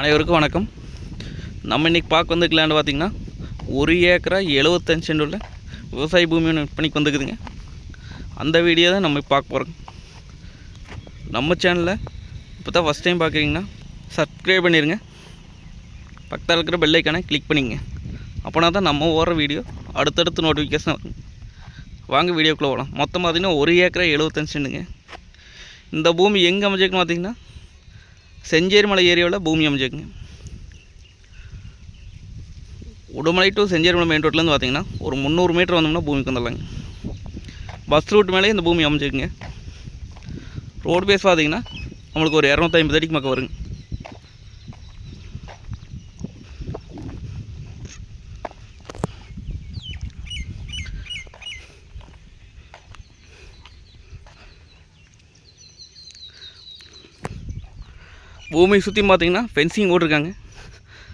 அனைவருக்கும் வணக்கம். நம்ம இன்றைக்கி பார்க்க வந்திருக்க லேண்டு பார்த்திங்கன்னா ஒரு ஏக்கரா எழுபத்தஞ்சு சென்ட் உள்ள விவசாய பூமி ஒன்று விற்பனைக்கு வந்துக்குதுங்க அந்த வீடியோ தான் நம்ம பார்க்க போகிறோம் நம்ம சேனலில் இப்போ தான் ஃபஸ்ட் டைம் பார்க்குறீங்கன்னா சப்ஸ்கிரைப் பண்ணிடுங்க பக்கத்தில் இருக்கிற பெல்லைக்கான கிளிக் பண்ணிங்க அப்போனா தான் நம்ம ஓடுற வீடியோ அடுத்தடுத்து நோட்டிஃபிகேஷன் வரும். வாங்க வீடியோக்குள்ளே போகலாம் மொத்தம் பார்த்திங்கன்னா ஒரு ஏக்கரா எழுபத்தஞ்சு சென்ட்டுங்க. இந்த பூமி எங்கே அமைஞ்சிருக்குன்னு பார்த்தீங்கன்னா செஞ்சேரி மலை ஏரியாவில் பூமி அமைஞ்சிருக்குங்க. உடுமலை டு செஞ்சேரி மலை மெயின் ரோட்லேருந்து பார்த்தீங்கன்னா ஒரு முந்நூறு மீட்டர் வந்தோம்னா பூமிக்கு வந்துடலாங்க பஸ் ரூட் மேலே இந்த பூமி அமைஞ்சிருக்குங்க. ரோடு பேஸ் பார்த்தீங்கன்னா நம்மளுக்கு ஒரு இரநூத்தி ஐம்பது அடிக்கு பக்கம் வருங்க. பூமியை சுற்றி பார்த்தீங்கன்னா ஃபென்சிங் போட்டிருக்காங்க.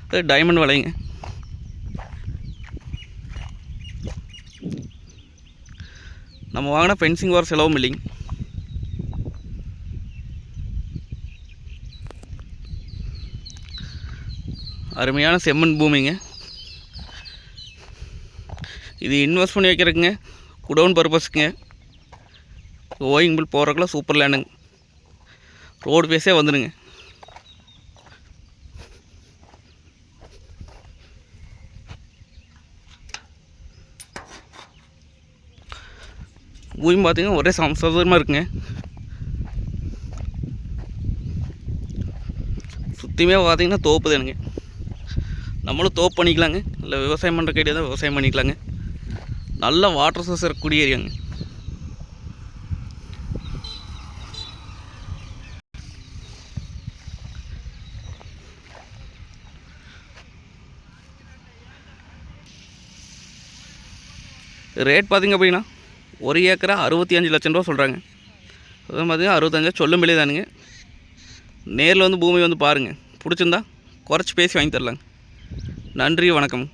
அது டைமண்ட் வலைங்க. நம்ம வாங்கின ஃபென்சிங் வர செலவும் இல்லைங்க. அருமையான செம்மண் பூமிங்க. இது இன்வெஸ்ட் பண்ணி வைக்கிறதுக்குங்க. குடவுன் பர்பஸ்க்குங்க ஓயிங் பில் போகிறதுக்குலாம் சூப்பர் லேண்டுங்க ரோடு பேஸே வந்துடுங்க பூமி பார்த்தீங்கன்னா ஒரே சமசதமாக இருக்குங்க. சுற்றியுமே பார்த்தீங்கன்னா தோப்பு தானுங்க. நம்மளும் தோப்பு பண்ணிக்கலாங்க. இல்லை விவசாயம் பண்ணுற கைடியாக தான் விவசாயம் பண்ணிக்கலாங்க. நல்ல வாட்டர் சோர்ஸ் இருக்கக்கூடிய ஏரியாங்க. ரேட் பார்த்தீங்க அப்படின்னா ஒரு ஏக்கரா அறுபத்தி அஞ்சு லட்சம் ரூபா சொல்கிறாங்க அதான் பார்த்தீங்கன்னா அறுபத்தஞ்சா சொல்லும் விலை தானுங்க. நேரில் வந்து பூமி வந்து பாருங்கள் பிடிச்சிருந்தா குறைச்சி பேசி வாங்கி தரலாங்க. நன்றி வணக்கம்.